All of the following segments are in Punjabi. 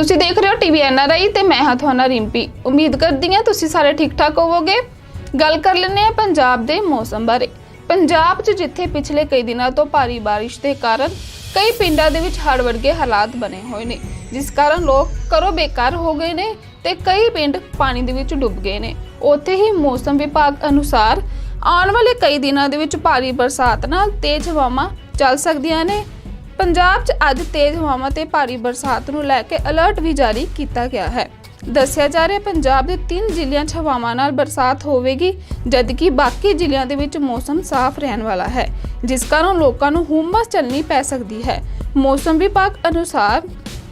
ਤੁਸੀਂ ਦੇਖ ਰਹੇ ਹੋ ਟੀਵੀ ਐਨਆਰਆਈ ਤੇ ਮੈਂ ਹਾਂ ਤੁਹਾਡਾ ਰਿੰਪੀ। ਉਮੀਦ ਕਰਦੀ ਹਾਂ ਤੁਸੀਂ ਸਾਰੇ ਠੀਕ ਠਾਕ ਹੋਵੋਗੇ। ਗੱਲ ਕਰ ਲੈਂਦੇ ਹਾਂ ਪੰਜਾਬ ਦੇ ਮੌਸਮ ਬਾਰੇ। ਪੰਜਾਬ 'ਚ ਜਿੱਥੇ ਪਿਛਲੇ ਕਈ ਦਿਨਾਂ ਤੋਂ ਭਾਰੀ ਬਾਰਿਸ਼ ਦੇ ਕਾਰਨ ਕਈ ਪਿੰਡਾਂ ਦੇ ਵਿੱਚ ਹੜ੍ਹ ਵਰਗੇ ਹਾਲਾਤ ਬਣੇ ਹੋਏ ਨੇ, ਜਿਸ ਕਾਰਨ ਲੋਕ ਘਰੋਂ ਬੇਕਾਰ ਹੋ ਗਏ ਨੇ ਤੇ ਕਈ ਪਿੰਡ ਪਾਣੀ ਦੇ ਵਿੱਚ ਡੁੱਬ ਗਏ ਨੇ। ਉੱਥੇ ਹੀ ਮੌਸਮ ਵਿਭਾਗ ਅਨੁਸਾਰ ਆਉਣ ਵਾਲੇ ਕਈ ਦਿਨਾਂ ਦੇ ਵਿੱਚ ਭਾਰੀ ਬਰਸਾਤ ਨਾਲ ਤੇਜ਼ ਹਵਾਵਾਂ ਚੱਲ ਸਕਦੀਆਂ ਨੇ ਪੰਜਾਬ 'ਚ ਅੱਜ ਤੇਜ਼ ਹਵਾਵਾਂ ਤੇ ਭਾਰੀ ਬਰਸਾਤ ਨੂੰ ਲੈ ਕੇ ਅਲਰਟ ਵੀ ਜਾਰੀ ਕੀਤਾ ਗਿਆ ਹੈ। ਦੱਸਿਆ ਜਾ ਰਿਹਾ ਪੰਜਾਬ ਦੇ ਤਿੰਨ ਜ਼ਿਲ੍ਹਿਆਂ 'ਚ ਹਵਾਵਾਂ ਨਾਲ ਬਰਸਾਤ ਹੋਵੇਗੀ, ਜਦਕਿ ਬਾਕੀ ਜ਼ਿਲ੍ਹਿਆਂ ਦੇ ਵਿੱਚ ਮੌਸਮ ਸਾਫ਼ ਰਹਿਣ ਵਾਲਾ ਹੈ, ਜਿਸ ਕਾਰਨ ਲੋਕਾਂ ਨੂੰ ਹੁਮਸ ਚੱਲਣੀ ਪੈ ਸਕਦੀ ਹੈ। ਮੌਸਮ ਵਿਭਾਗ ਅਨੁਸਾਰ,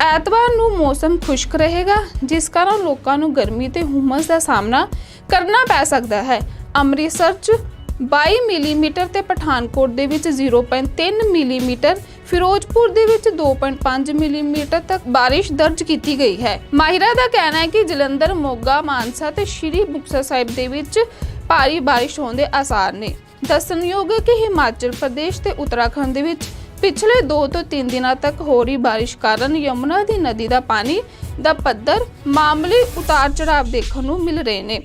ਐਤਵਾਰ ਨੂੰ ਮੌਸਮ ਖੁਸ਼ਕ ਰਹੇਗਾ, ਜਿਸ ਕਾਰਨ ਲੋਕਾਂ ਨੂੰ ਗਰਮੀ ਤੇ ਹੁਮਸ ਦਾ ਸਾਹਮਣਾ ਕਰਨਾ ਪੈ ਸਕਦਾ ਹੈ। ਅੰਮ੍ਰਿਤਸਰ 'ਚ 22 ਮਿਲੀਮੀਟਰ ਤੇ ਪਠਾਨਕੋਟ ਦੇ ਵਿੱਚ 0.3 ਮਿਲੀਮੀਟਰ ਫਿਰੋਜ਼ਪੁਰ ਦੇ ਵਿੱਚ 2.5 ਮਿਲੀਮੀਟਰ ਤੱਕ ਬਾਰਿਸ਼ ਦਰਜ ਕੀਤੀ ਗਈ ਹੈ। ਮਾਹਿਰਾਂ ਦਾ ਕਹਿਣਾ ਹੈ ਕਿ ਜਲੰਧਰ, ਮੋਗਾ, ਮਾਨਸਾ ਤੇ ਸ਼੍ਰੀ ਮੁਕਤਸਰ ਸਾਹਿਬ ਦੇ ਵਿੱਚ ਭਾਰੀ ਬਾਰਿਸ਼ ਹੋਣ ਦੇ ਆਸਾਰ ਨੇ। ਦੱਸਣਯੋਗ ਹੈ ਕਿ ਹਿਮਾਚਲ ਪ੍ਰਦੇਸ਼ ਤੇ ਉੱਤਰਾਖੰਡ ਦੇ ਵਿੱਚ ਪਿਛਲੇ 2 ਤੋਂ 3 ਦਿਨਾਂ ਤੱਕ ਹੋ ਰਹੀ ਬਾਰਿਸ਼ ਕਾਰਨ ਯਮੁਨਾ ਦੀ ਨਦੀ ਦਾ ਪਾਣੀ ਦਾ ਪੱਧਰ ਮਾਮੂਲੀ ਉਤਾਰ ਚੜਾਵ ਦੇਖਣ ਨੂੰ ਮਿਲ ਰਹੇ ਨੇ।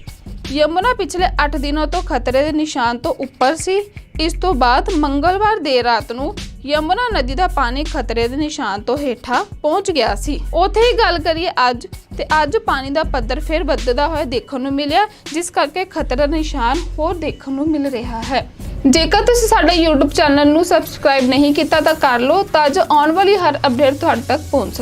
ਯਮੁਨਾ ਪਿਛਲੇ 8 ਦਿਨਾਂ ਤੋਂ ਖਤਰੇ ਦੇ ਨਿਸ਼ਾਨ ਤੋਂ ਉੱਪਰ ਸੀ। ਇਸ ਤੋਂ ਬਾਅਦ ਮੰਗਲਵਾਰ ਦੇਰ ਰਾਤ ਨੂੰ ਯਮੁਨਾ ਨਦੀ ਦਾ ਪਾਣੀ ਖਤਰੇ ਦੇ ਨਿਸ਼ਾਨ ਤੋਂ ਹੇਠਾਂ ਪਹੁੰਚ ਗਿਆ ਸੀ। ਉੱਥੇ ਹੀ ਗੱਲ ਕਰੀਏ ਅੱਜ, ਤੇ ਅੱਜ ਪਾਣੀ ਦਾ ਪੱਧਰ ਫਿਰ ਵੱਧਦਾ ਹੋਇਆ ਦੇਖਣ ਨੂੰ ਮਿਲਿਆ, ਜਿਸ ਕਰਕੇ ਖਤਰੇ ਦਾ ਨਿਸ਼ਾਨ ਹੋਰ ਦੇਖਣ ਨੂੰ ਮਿਲ ਰਿਹਾ ਹੈ। ਜੇਕਰ ਤੁਸੀਂ ਸਾਡੇ YouTube ਚੈਨਲ ਨੂੰ ਸਬਸਕ੍ਰਾਈਬ ਨਹੀਂ ਕੀਤਾ ਤਾਂ ਕਰ ਲਓ, ਤਾਂ ਜੋ ਆਉਣ ਵਾਲੀ ਹਰ ਅਪਡੇਟ ਤੁਹਾਡੇ ਤੱਕ ਪਹੁੰਚ ਸਕੇ।